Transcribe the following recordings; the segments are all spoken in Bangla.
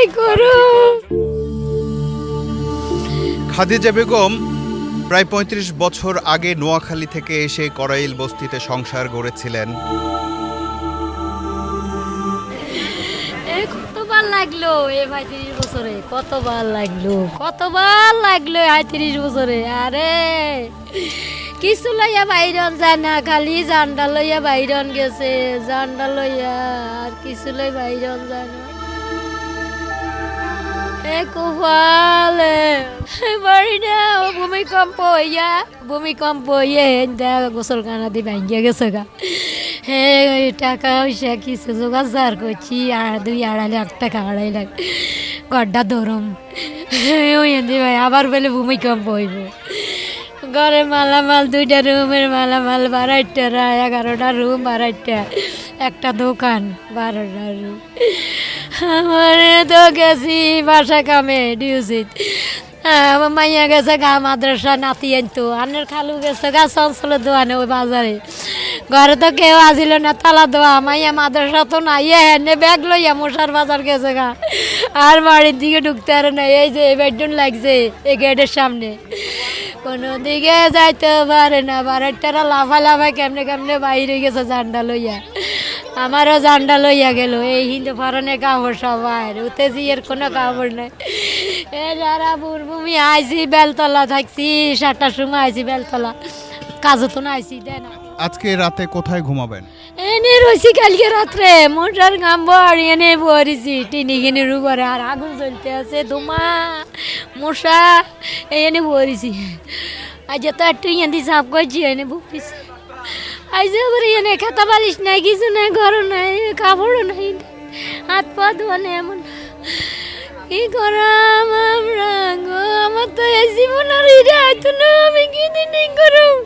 নাই করো খাদিজা বেগম প্রায় ৩৫ বছর আগে নোয়াখালী থেকে এসে করাইল বস্তিতে সংসার গড়েছিলেন। কতবার লাগল এ ভাই তিরিশ বছরে? কতবার লাগল? কতবার লাগল তিরিশ বছরে? আরে কিছু লইয়া বাইরন যায় না খালি জান্ডা লইয়া বাইরন গেছে জান্ডা লইয়া আর কিছু লই বাইরন যায় না। কুফালে বাড়ি না ভূমিকম্প হইয়া ভূমিকম্প হইয়ে গোসল কানা দি ভাঙ্গিয়া গেছে গা হে টাকা পয়সা কিছু জোগাড় করছি আর দুই আড়াই লাখ টাকা আড়াই লাখ গড্ডা ধরম ওই ভাই আবার বলে ভূমিকম্প হইব ঘরে মালামাল দুইটা রুমের মালামাল বারাইটা এগারোটা রুম বারাইটা একটা দোকান আমার তো গেছি বাসা কামে আমার মাইয়া গেছে গা মাদ্রাসা, নাতি আনতো। আনের খালু গেছে গা চঞ্চলের দোকানে ওই বাজারে। ঘরে তো কেউ আসিল না, তালা দেওয়া মাইয়া মাদ্রাসা তো নাই এনে ব্যাগ লইয়া মশার বাজার গেছে গা। আর বাড়ির দিকে ঢুকতে আর না এই যে বেডরুম লাগছে এই গেটের সামনে। কোনো দিকে যাইতে পারে না বারেরটারা লাফা লাফায় কেমনে কেমনে বাইরে গেছে জান্ডা লইয়া। আমারও জান্ডা লইয়া গেল। এই হিন্দু ফারনের কাপড় সবাই এর কোনো কাপড় নাই। এ যারা বুড়ভূমি আইসি বেলতলা থাকছি সাতটার সময় আইছি বেলতলা। কাজও তো না আইছি দেয় না। আজকে রাতে কোথায় ঘুমাবেন? এনে রয়েছি কালকে রাত্রে মোটার গাম বড় এনে বড়িছি টিনি গিনির উপরে আর আগুন জ্বলতে আছে ধুমা মশা এনে বড়িছি আজ তো একটু এনে সাফ করছি এনে বুকিছি আজ আবার এনে খাতা বালিশ নাই, কিছু নাই ঘর নাই, কাপড়ও নাই, হাত পা ধোয়া নেই এমন। কি করাম আমরা গো? আমার তো এই জীবন আর ইরে আইতো না আমি কি দিন করুম?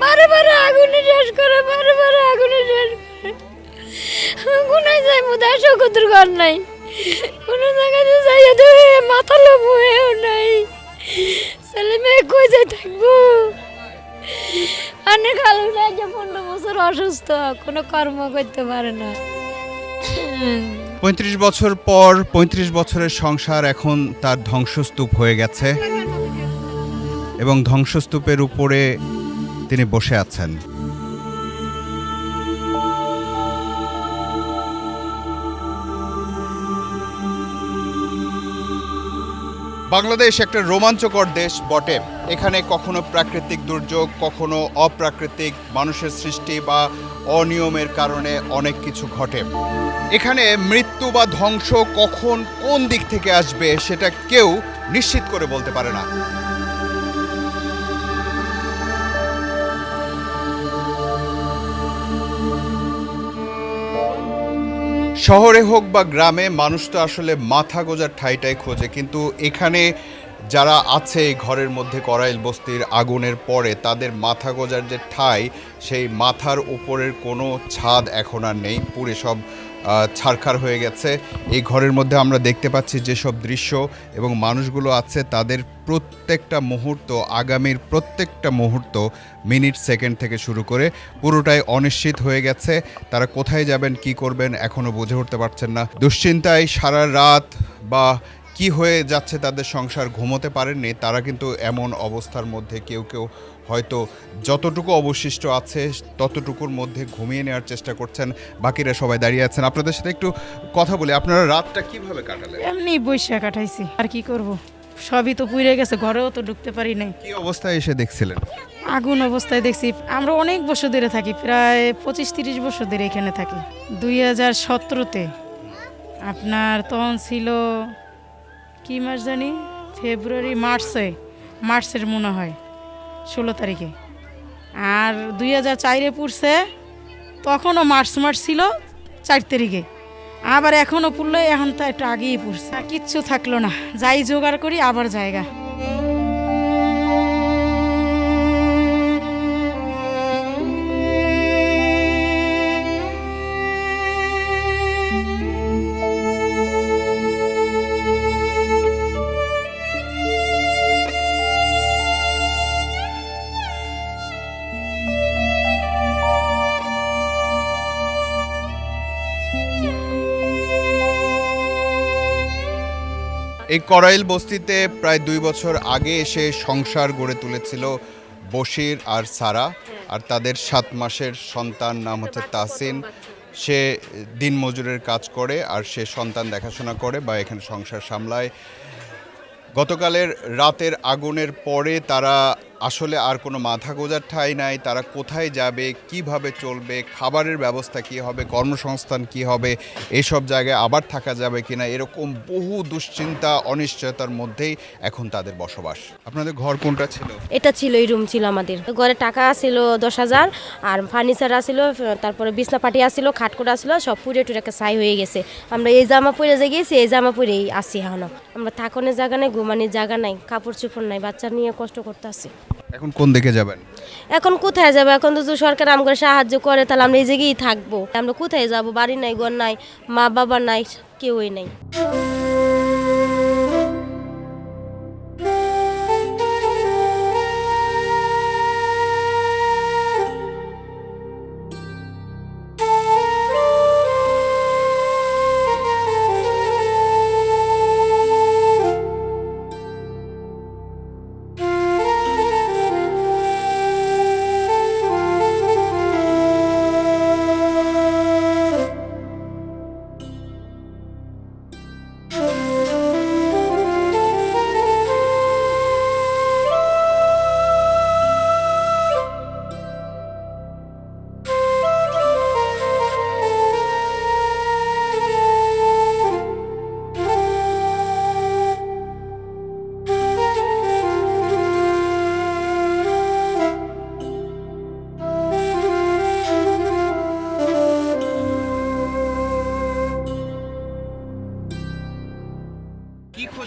বারে বারে আগুনে শেষ করে, বারে বারে আগুনে শেষ করে। কোনায় যাই মুদায় শকুতুর ঘর নাই। কোনো জায়গাতে যাইয়া তো মাথা লোভ হয়েও নাই। ছেলে মেয়ে কই যাই থাকব? অনেক যে পনেরো বছর অসুস্থ, কোনো কর্ম করতে পারে না। পঁয়ত্রিশ বছর পর ৩৫ বছরের সংসার এখন তার ধ্বংসস্তূপ হয়ে গেছে এবং ধ্বংসস্তূপের উপরে তিনি বসে আছেন। বাংলাদেশ একটা রোমাঞ্চকর দেশ বটে। এখানে কখনো প্রাকৃতিক দুর্যোগ, কখনো অপ্রাকৃতিক মানুষের সৃষ্টি বা অনিয়মের কারণে অনেক কিছু ঘটে। এখানে মৃত্যু বা ধ্বংস কখন কোন দিক থেকে আসবে সেটা কেউ নিশ্চিত করে বলতে পারে না। শহরে হোক বা গ্রামে মানুষ তো আসলে মাথা গোজার ঠাইটাই খোঁজে, কিন্তু এখানে যারা আছে এই ঘরের মধ্যে করাইল বস্তির আগুনের পরে, তাদের মাথা গোজার যে ঠাই, সেই মাথার উপরের কোনো ছাদ এখন আর নেই। পুরে সব ছারখার হয়ে গেছে। এই ঘরের মধ্যে আমরা দেখতে পাচ্ছি যেসব দৃশ্য এবং মানুষগুলো আছে, তাদের প্রত্যেকটা মুহূর্ত, আগামীর প্রত্যেকটা মুহূর্ত মিনিট, সেকেন্ড থেকে শুরু করে পুরোটাই অনিশ্চিত হয়ে গেছে। তারা কোথায় যাবেন, কি করবেন এখনও বুঝে উঠতে পারছেন না। দুশ্চিন্তায় সারা রাত বা কি হয়ে যাচ্ছে তাদের সংসার ঘুমোতে পারেননি তারা কিন্তু এমন অবস্থার মধ্যে কেউ কেউ হয়তো যতটুকু অবশিষ্ট আছে ততটুকুর মধ্যে ঘুমিয়ে নেওয়ার চেষ্টা করছেন। বাকিরা সবাই দাঁড়িয়ে আছেন। আপনাদের সাথে একটু কথা বলি। আপনারা রাতটা কীভাবে কাটালেন? এমনি বৈশা কাটাইছি। আর কি করব? সবই তো পুড়ে গেছে ঘরেও তো ঢুকতে পারি নাই। কি অবস্থায় এসে দেখছিলেন? আগুন অবস্থায় দেখছি। আমরা অনেক বছর ধরে থাকি প্রায় পঁচিশ তিরিশ বছর ধরে এখানে থাকি। দুই হাজার সতেরোতে আপনার তখন ছিল কি মাস জানি? ফেব্রুয়ারি, মার্চে, মার্চের মনে হয়, ষোলো তারিখে। আর দুই হাজার চারে পড়ছে, তখনও মার্চ মাস ছিল চার তারিখে। আবার এখনও পড়ল এখন তো একটু আগেই পড়ছে। কিচ্ছু থাকল না। যাই জোগাড় করি, আবার জায়গা। এই করাইল বস্তিতে প্রায় দুই বছর আগে এসে সংসার গড়ে তুলেছিল বশির আর সারা আর তাদের সাত মাসের সন্তান নাম হচ্ছে তাসিন। সে দিনমজুরের কাজ করে আর সে সন্তান দেখাশোনা করে বা এখানে সংসার সামলায়। গতকালের রাতের আগুনের পরে তারা আসলে আর কোনো মাথা গোজার ঠাঁই নাই, তারা কোথায় যাবে, কীভাবে চলবে, খাবারের ব্যবস্থা কি হবে, কর্মসংস্থান কি হবে, এসব জায়গায় আবার থাকা যাবে কিনা, এরকম বহু দুশ্চিন্তা, অনিশ্চয়তার মধ্যেই এখন তাদের বসবাস। আপনাদের ঘর কোনটা ছিল? এটা ছিল, এই রুম ছিল আমাদের। ঘরে টাকা ছিল দশ হাজার, আর ফার্নিচার আসিল তারপরে বিছনা পাটি আসিল খাটকোট আসিল সব পুড়ে টুরে ছাই হয়ে গেছে। আমরা এই জামা পরে যে গেছি এই জামা পরেই আসি এখনও। আমরা থাকনের জায়গা নাই, ঘুমানির জায়গা নাই, কাপড় চোপড় নাই, বাচ্চা নিয়ে কষ্ট করতে আসি এখন কোন দিকে যাবেন? এখন কোথায় যাব? এখন তো সরকার আমাকে সাহায্য করে, তাহলে আমরা এই জায়গায় থাকব। আমরা কোথায় যাব? বাড়ি নাই, ঘর নাই মা বাবা নাই, কেউই নাই।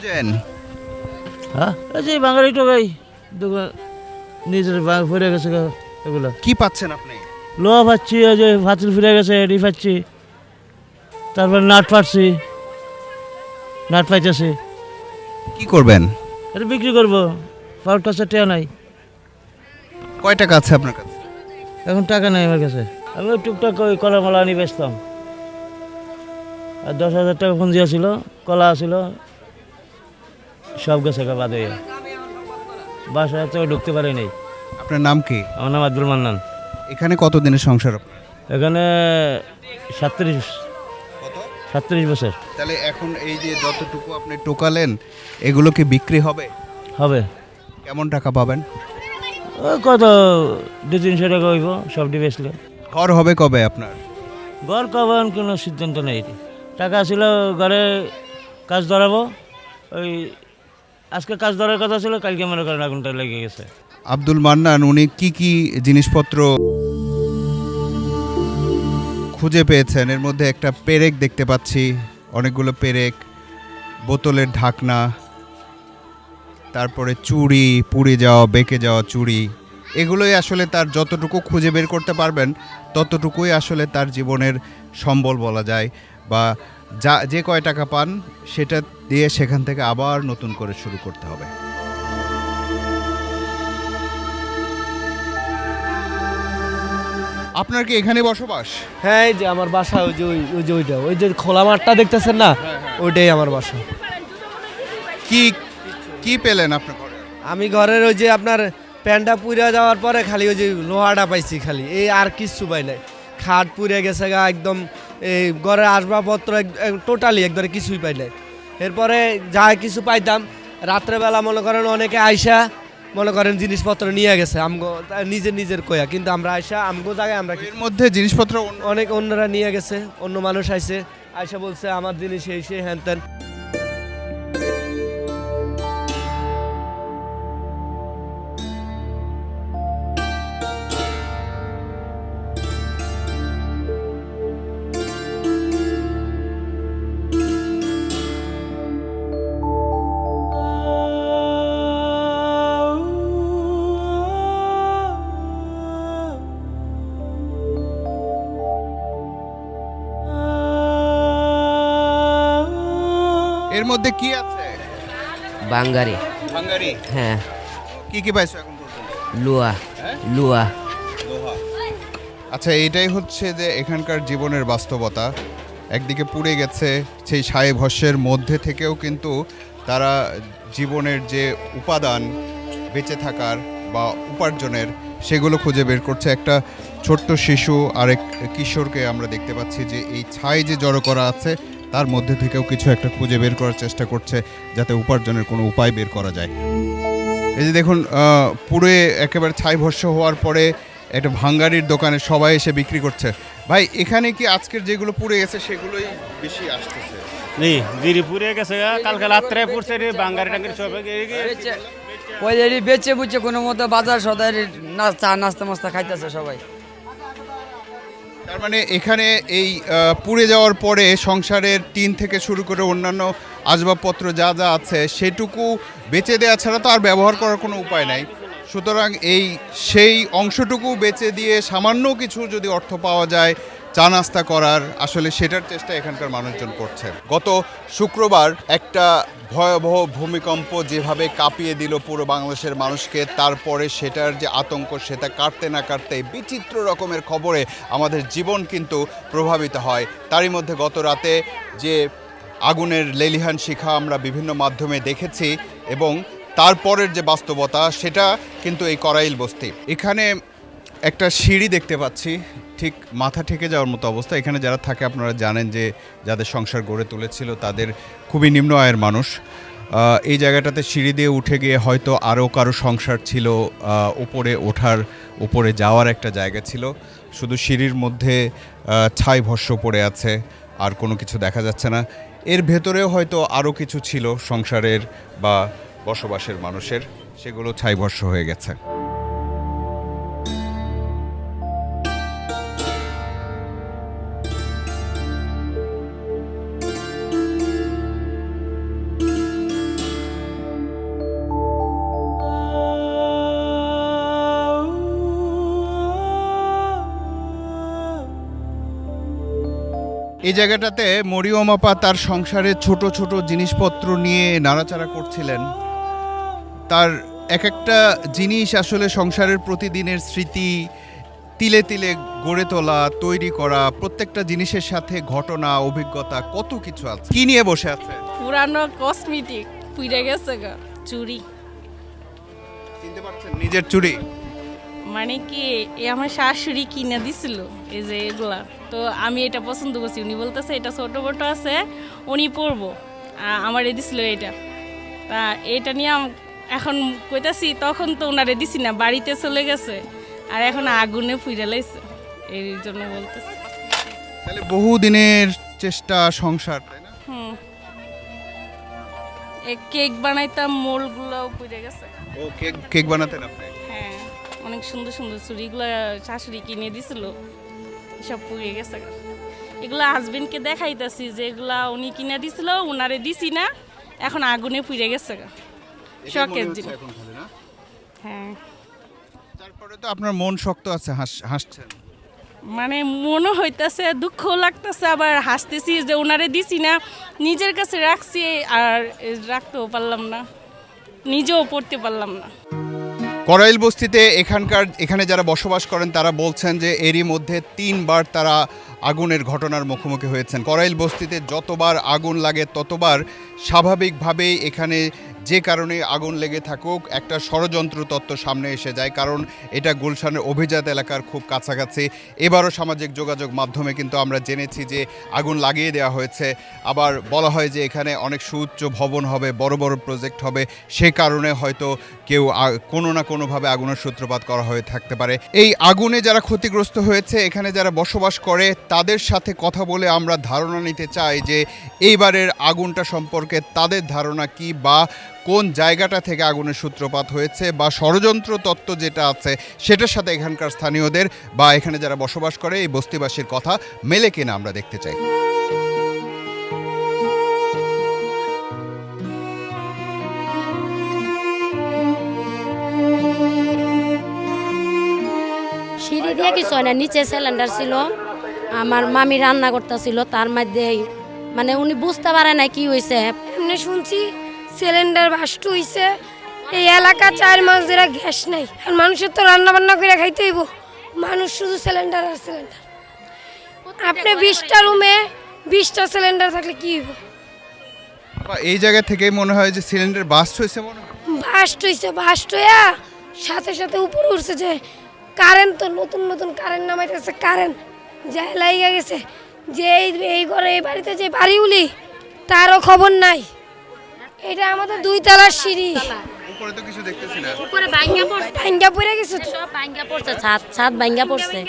কি হ্যাঁ? এই যে বাঙালি টোকাই দোকান নিজের বাঘ ফিরে গেছে এগুলো। কি পাচ্ছেন আপনি? লোহা পাচ্ছি ওই যে ফাতিল ফিরে গেছে এডি পাচ্ছি। তারপর নাট পাচ্ছি নাট পাইতেছি। কি করবেন? এটা বিক্রি করব পাউট কাছে টেয়া নাই। কয় টাকা আছে আপনার কাছে? এখন টাকা নাই আমার কাছে। আমি ওই টুকটাক ওই কলা মলা আনি বেচতাম। আর দশ হাজার টাকা পুঁজি ছিল কলা ছিল সব গেছে বাদে। বাসায় তো ঢুকতে পারি নাই। আপনার নাম কি? আমার নাম আব্দুল মান্নান। এখানে কতদিনের সংসার এখানে সাতত্রিশ। সাতত্রিশ বছর। তাহলে এখন এই যে যতটুকু আপনি টোকালেন এগুলো কি বিক্রি হবে? হবে। কেমন টাকা পাবেন? কত? দু তিনশো টাকা হইব সবটি বেচলে। ঘর হবে কবে আপনার? ঘর কখন কোনো সিদ্ধান্ত নেই। টাকা ছিল ঘরে কাজ ধরাবো ওই আজকে কাজ ধরার কথা ছিল, কালকে মনে করেন আগুনটা লেগে গেছে। আব্দুল মান্নান, উনি কি কি জিনিসপত্র খুঁজে পেয়েছেন? এর মধ্যে একটা পেরেক দেখতে পাচ্ছি, অনেকগুলো পেরেক, বোতলের ঢাকনা, তারপরে চুড়ি, পুড়ে যাওয়া, বেঁকে যাওয়া চুড়ি। এগুলোই আসলে তার যতটুকু খুঁজে বের করতে পারবেন, ততটুকুই আসলে তার জীবনের সম্বল বলা যায়, বা যা যে কয় টাকা পান সেটা দিয়ে সেখান থেকে আবার নতুন করে শুরু করতে হবে। আপনার কি এখানে বসবাস? হ্যাঁ এই যে আমার বাসা ওই যে ওই ওই যে ওইটা ওই যে খোলা মাঠটা দেখতেছেন না? ওইটাই আমার বাসা। কি কি পেলেন আপনার ঘরে? আমি ঘরের ওই যে আপনার প্যান্টটা পুড়ে যাওয়ার পরে খালি ওই যে লোহাটা পাইছি খালি। এই আর কিচ্ছু পাই নাই। খাট পুড়ে গেছে গা একদম এই ঘরের আসবাবপত্র টোটালি একবারে কিছুই পাই নাই। এরপরে যা কিছু পাইতাম রাত্রেবেলা মনে করেন অনেকে আইসা মনে করেন জিনিসপত্র নিয়ে গেছে আমগো নিজের নিজের কয়া কিন্তু আমরা আইসা আমগো জায়গায় আমরা এর মধ্যে জিনিসপত্র অনেক অন্যরা নিয়ে গেছে অন্য মানুষ আইসে আইসা বলছে আমার জিনিস এই সে হ্যান ত্যান। মধ্যে কি আছে? বাঙ্গারি। হাঙ্গারি হ্যাঁ। কি কি পাইছো এখন পর্যন্ত? লুয়া। হ্যাঁ? লুয়া। লোহা। আচ্ছা এটাই হচ্ছে যে এখানকার জীবনের বাস্তবতা। একদিকে পুড়ে গেছে সেই সাহেব ভস্যের মধ্যে থেকেও কিন্তু তারা জীবনের যে উপাদান বেঁচে থাকার বা উপার্জনের সেগুলো খুঁজে বের করছে। একটা ছোট্ট শিশু আরেক কিশোরকে আমরা দেখতে পাচ্ছি যে এই ছাই যে জড়ো করা আছে তার মধ্যে থেকেও কিছু একটা খুঁজে বের করার চেষ্টা করছে যাতে উপার্জনের কোনো উপায় বের করা যায়। এই যে দেখুন পুড়ে একেবারে ছাই ভস্য হওয়ার পরে একটা ভাঙ্গারির দোকানে সবাই এসে বিক্রি করছে। ভাই এখানে কি আজকের যেগুলো পুড়ে গেছে সেগুলোই বেশি আসতেছে? জি জিরি পুড়ে গেছে কালকে রাত্রে পুড়ছে রে টাঙ্গারি সব ওই বেচে বুঝছে কোনো মতো বাজার সদাই না- চা নাস্তা মাস্তা খাইতেছে সবাই। তার মানে এখানে এই পুড়ে যাওয়ার পরে সংসারের টিন থেকে শুরু করে অন্যান্য আসবাবপত্র যা যা আছে সেটুকু বেচে দেওয়া ছাড়া তো আর ব্যবহার করার কোনো উপায় নাই। সুতরাং এই সেই অংশটুকু বেচে দিয়ে সামান্য কিছু যদি অর্থ পাওয়া যায় চা নাস্তা করার আসলে সেটার চেষ্টা এখানকার মানুষজন করছে। গত শুক্রবার একটা ভয়াবহ ভূমিকম্প যেভাবে কাঁপিয়ে দিল পুরো বাংলাদেশের মানুষকে, তারপরে সেটার যে আতঙ্ক সেটা কাটতে না কাটতে বিচিত্র রকমের খবরে আমাদের জীবন কিন্তু প্রভাবিত হয়। তারই মধ্যে গত রাতে যে আগুনের লেলিহান শিখা আমরা বিভিন্ন মাধ্যমে দেখেছি এবং তারপরের যে বাস্তবতা সেটা কিন্তু এই করাইল বস্তি। এখানে একটা সিঁড়ি দেখতে পাচ্ছি। ঠিক মাথা ঠেকে যাওয়ার মতো অবস্থা। এখানে যারা থাকে আপনারা জানেন যে যাদের সংসার গড়ে তুলেছিল তাদের খুবই নিম্ন আয়ের মানুষ। এই জায়গাটাতে সিঁড়ি দিয়ে উঠে গিয়ে হয়তো আরও কারও সংসার ছিল উপরে ওঠার, উপরে যাওয়ার একটা জায়গা ছিল। শুধু সিঁড়ির মধ্যে ছাই ভস্য পড়ে আছে, আর কোনো কিছু দেখা যাচ্ছে না। এর ভেতরেও হয়তো আরও কিছু ছিল সংসারের বা বসবাসের মানুষের। সেগুলো ছাই ভস্য হয়ে গেছে। এই জায়গাটাতে মরিয়ম আপা তার সংসারের ছোট ছোট জিনিসপত্র নিয়ে নাড়াচাড়া করছিলেন। তার এক একটা জিনিস আসলে সংসারের প্রতিদিনের স্মৃতি তিলে তিলে গড়ে তোলা তৈরি করা প্রত্যেকটা জিনিসের সাথে ঘটনা অভিজ্ঞতা কত কিছু আছে। কি নিয়ে বসে আছে? পুরানো কসমেটিক পুড়ে গেছে গা চুরি। চিনতে পারছেন? নিজের চুরি? মানে কি এ আমার শাশুড়ি কিনে দিছিল এই যে এগুলা। তো আমি এটা পছন্দ করছি। উনি বলতেছে এটা ছোট বটো আছে উনি পরবো। আমারে দিছিল এটা। তা এটা নিয়ে এখন কইতাছি তখন তো ওনারে দিছি না বাড়িতে চলে গেছে। আর এখন আগুনে পুড়ে লাইছে। এই জন্য বলতেছি। তাহলে বহু দিনের চেষ্টা সংসার তাই না? হুম। এ কেক বানাইতাম মোলগুলোও পুড়ে গেছে। ও কেক কেক বানাতেন আপনি? হ্যাঁ অনেক সুন্দর সুন্দর চুড়িগুলো শাশুড়ি কিনে দিছিল। সব পুড়ে গেছে। এগুলো হাজবেন্ডকে দেখাইতেছি যে এগুলা উনি কিনে দিছিল উনারে দিছি না এখন আগুনে পুড়ে গেছে। শখের জিনিস? হ্যাঁ। তারপরে তো আপনার মন শক্ত আছে হাস- হাসছেন। মানে মনে হইতাছে দুঃখ লাগতেছে আবার হাসতেছি যে ওনারে দিছি না নিজের কাছে রাখছি আর রাখতেও পারলাম না নিজেও পড়তে পারলাম না। করাইল বস্তিতে এখানকার, এখানে যারা বসবাস করেন, তারা বলছেন যে এরই মধ্যে তিনবার তারা আগুনের ঘটনার মুখোমুখি হয়েছেন। করাইল বস্তিতে যতবার আগুন লাগে, ততবার স্বাভাবিকভাবেই এখানে যে কারণে আগুন লেগে থাকুক, একটা ষড়যন্ত্র তত্ত্ব সামনে এসে যায়, কারণ এটা গুলশানের অভিজাত এলাকার খুব কাছাকাছি। এবারও সামাজিক যোগাযোগ মাধ্যমে কিন্তু আমরা জেনেছি যে আগুন লাগিয়ে দেওয়া হয়েছে। আবার বলা হয় যে এখানে অনেক সুউচ্চ ভবন হবে, বড় বড় প্রজেক্ট হবে। সে কারণে হয়তো কেউ কোনো না কোনোভাবে আগুনের সূত্রপাত করা হয়ে থাকতে পারে। এই আগুনে যারা ক্ষতিগ্রস্ত হয়েছে, এখানে যারা বসবাস করে, তাদের সাথে কথা বলে আমরা ধারণা নিতে চাই যে এইবারের আগুনটা সম্পর্কে তাদের ধারণা কি বা কোন জায়গাটা থেকে আগুনের সূত্রপাত হয়েছে বা ষড়যন্ত্র তত্ত্ব যেটা আছে সেটার সাথে এখানকার স্থানীয়দের বা এখানে যারা বসবাস করে এই বস্তিবাসীর কথা মেলে কিনা আমরা দেখতে চাই। সিঁড়ি দিয়ে কিছু হয় না, নিচে সিলিন্ডার ছিল, আমার মামি রান্না করতেছিল, তার মধ্যে মানে উনি বুঝতে পারে না কি হয়েছে এমনি শুনছি সিলিন্ডার বাস্ট হইছে। এই এলাকা চার মাস ধরে গ্যাস নাই। আর মানুষের তো রান্না বান্না করে খাইতে হইব। মানুষ শুধু সিলিন্ডার আর সিলিন্ডার। আপনি বিশটা রুমে বিশটা সিলিন্ডার থাকলে কি হইব? এই জায়গা থেকেই মনে হয় যে সিলিন্ডার বাস্ট হয়েছে মনে হয়। বাস্ট হইছে বাস্ট হইয়া সাথে সাথে উপরে উঠছে যে কারেন্ট তো নতুন নতুন কারেন্ট নামাইতেছে কারেন্ট। যাই লাইগা গেছে যে এই এই ঘরে এই বাড়িতে যে বাড়িগুলি তারও খবর নাই। এটা আমাদের দুই তলার সিঁড়ি। উপরে তো কিছু দেখতেছি না। উপরে ভাঙ্গা পড়ছে। ভাঙ্গা পড়ে গেছে তো? সব ভাঙ্গা পড়ছে ছাদ ছাদ ভাঙ্গা পড়ছে।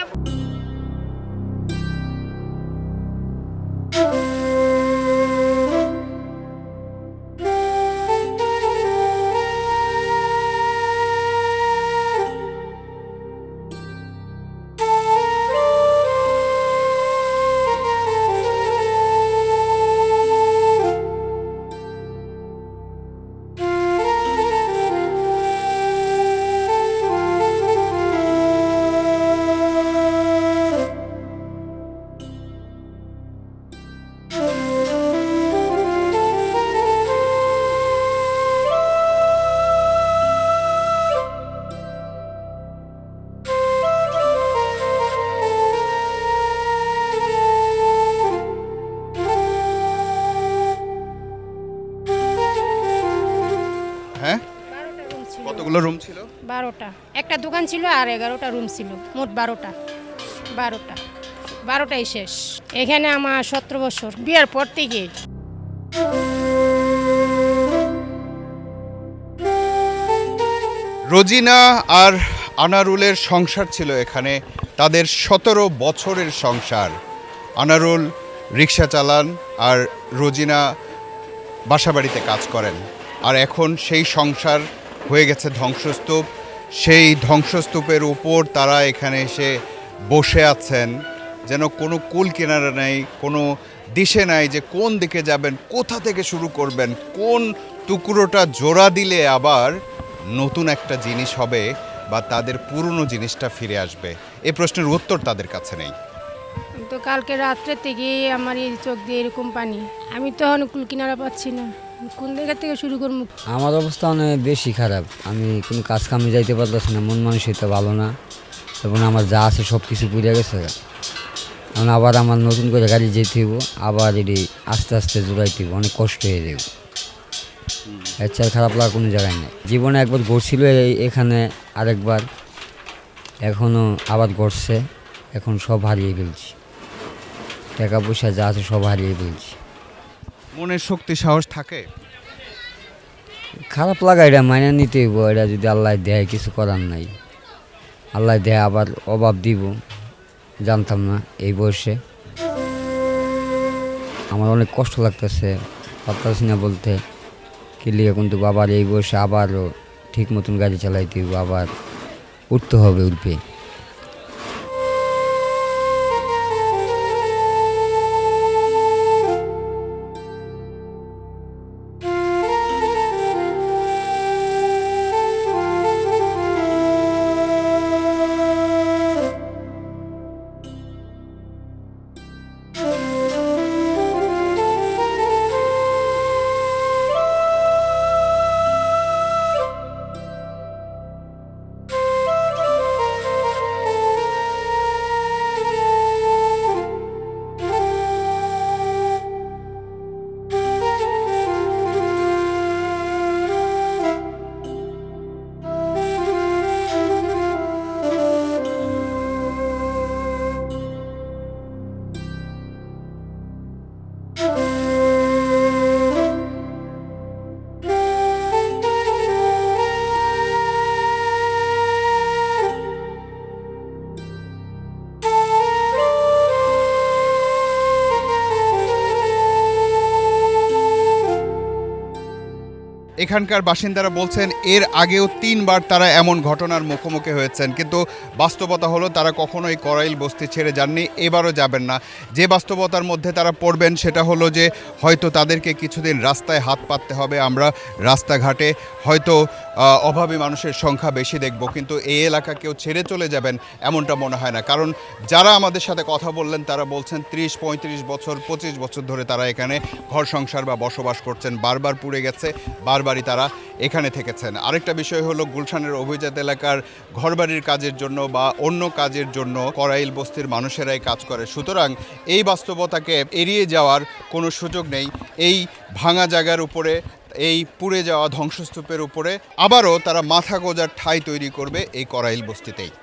বারোটা। একটা দোকান ছিল আর এগারোটা রুম ছিল, মোট বারোটা। বারোটা। বারোটাই শেষ। এখানে আমার সতেরো বছর। বিয়ের পর থেকে রোজিনা আর আনারুলের সংসার ছিল এখানে। তাদের সতেরো বছরের সংসার। আনারুল রিক্সা চালান আর রোজিনা বাসাবাড়িতে কাজ করেন। আর এখন সেই সংসার হয়ে গেছে ধ্বংসস্তূপ। সেই ধ্বংসস্তূপের উপর তারা এখানে এসে বসে আছেন, যেন কোনো কুল কিনারা নেই, কোনো দিশে নাই যে কোন দিকে যাবেন, কোথা থেকে শুরু করবেন, কোন টুকরোটা জোড়া দিলে আবার নতুন একটা জিনিস হবে বা তাদের পুরনো জিনিসটা ফিরে আসবে? এই প্রশ্নের উত্তর তাদের কাছে নেই। তো কালকে রাত্রে থেকে আমার এই চোখ দিয়ে এরকম পানি। আমি তো এখন কুল কিনারা পাচ্ছি না। কোন জায়গা থেকে শুরু করব? আমার অবস্থা অনেক বেশি খারাপ। আমি কোনো কাজ কামে যাইতে পারতেছি না, মন মানসিকতা ভালো না। এবং আমার যা আছে সব কিছু পুড়ে গেছে। এখন আবার আমার নতুন করে গাড়ি যেতে হইব, আবার এটি আস্তে আস্তে জোড়াইতে হইব, অনেক কষ্ট হয়ে যাবে চেয়ে খারাপ লাগা কোনো জায়গায় নেই। জীবনে একবার এই- এখানে আরেকবার এখনও আবার ঘটছে এখন সব হারিয়ে ফেলছি। টাকা পয়সা যা আছে সব হারিয়ে ফেলছি। মনের শক্তি, সাহস থাকে? খারাপ লাগা এটা মাইনে নিতে হইব, এটা যদি আল্লাহ দেয়, কিছু করার নাই। আল্লাহ দেয়, আবার অভাব দিব, জানতাম না এই বয়সে। আমার অনেক কষ্ট লাগতেছে, পারতাছি না বলতে। কি লিগে কিন্তু বাবার এই বয়সে আবারও ঠিক মতন গাড়ি চালাইতে হইব, আবার উঠতে হবে উঠবে। এখানকার বাসিন্দারা বলছেন এর আগেও তিনবার তারা এমন ঘটনার মুখোমুখি হয়েছেন। কিন্তু বাস্তবতা হলো, তারা কখনোই করাইল বস্তি ছেড়ে যাননি, এবারও যাবেন না। যে বাস্তবতার মধ্যে তারা পড়বেন, সেটা হলো যে হয়তো তাদেরকে কিছুদিন রাস্তায় হাত পাততে হবে আমরা রাস্তাঘাটে। হয়তো অভাবী মানুষের সংখ্যা বেশি দেখব, কিন্তু এই এলাকা কেউ ছেড়ে চলে যাবেন এমনটা মনে হয় না। কারণ যারা আমাদের সাথে কথা বললেন, তারা বলছেন ত্রিশ, পঁয়ত্রিশ বছর, পঁচিশ বছর ধরে তারা এখানে ঘর সংসার বা বসবাস করছেন। বারবার পুড়ে গেছে, বারবারই তারা এখানে থেকেছেন। আরেকটা বিষয় হলো গুলশানের অভিজাত এলাকার ঘরবাড়ির কাজের জন্য বা অন্য কাজের জন্য করাইল বস্তির মানুষেরাই কাজ করে। সুতরাং এই বাস্তবতাকে এড়িয়ে যাওয়ার কোনো সুযোগ নেই। এই ভাঙা জায়গার উপরে, এই পুড়ে যাওয়া ধ্বংসস্তূপের উপরে আবারও তারা মাথা গোজার ঠাঁই তৈরি করবে এই করাইল বস্তিতেই।